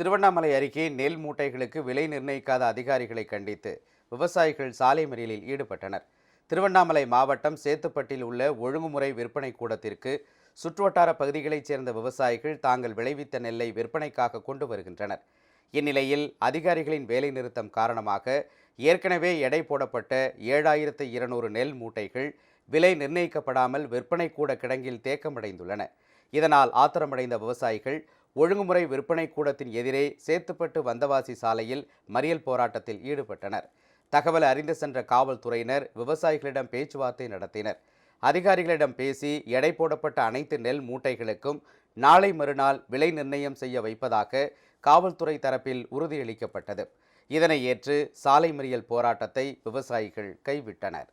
திருவண்ணாமலை அருகே நெல் மூட்டைகளுக்கு விலை நிர்ணயிக்காத அதிகாரிகளை கண்டித்து விவசாயிகள் சாலை மறியலில் ஈடுபட்டனர். திருவண்ணாமலை மாவட்டம் சேத்துப்பட்டில் உள்ள ஒழுங்குமுறை விற்பனை கூடத்திற்கு சுற்றுவட்டார பகுதிகளைச் சேர்ந்த விவசாயிகள் தாங்கள் விளைவித்த நெல்லை விற்பனைக்காக கொண்டு வருகின்றனர். இந்நிலையில் அதிகாரிகளின் வேலைநிறுத்தம் காரணமாக ஏற்கனவே எடை போடப்பட்ட ஏழாயிரத்து இருநூறு நெல் மூட்டைகள் விலை நிர்ணயிக்கப்படாமல் விற்பனை கூட கிடங்கில் தேக்கமடைந்துள்ளன. இதனால் ஆத்திரமடைந்த விவசாயிகள் ஒழுங்குமுறை விற்பனை கூடத்தின் எதிரே சேத்துப்பட்டு வந்தவாசி சாலையில் மறியல் போராட்டத்தில் ஈடுபட்டனர். தகவல் அறிந்து சென்ற காவல்துறையினர் விவசாயிகளிடம் பேச்சுவார்த்தை நடத்தினர். அதிகாரிகளிடம் பேசி எடை போடப்பட்ட அனைத்து நெல் மூட்டைகளுக்கும் நாளை மறுநாள் விலை நிர்ணயம் செய்ய வைப்பதாக காவல்துறை தரப்பில் உறுதியளிக்கப்பட்டது. இதனை ஏற்று சாலை மறியல் போராட்டத்தை விவசாயிகள் கைவிட்டனர்.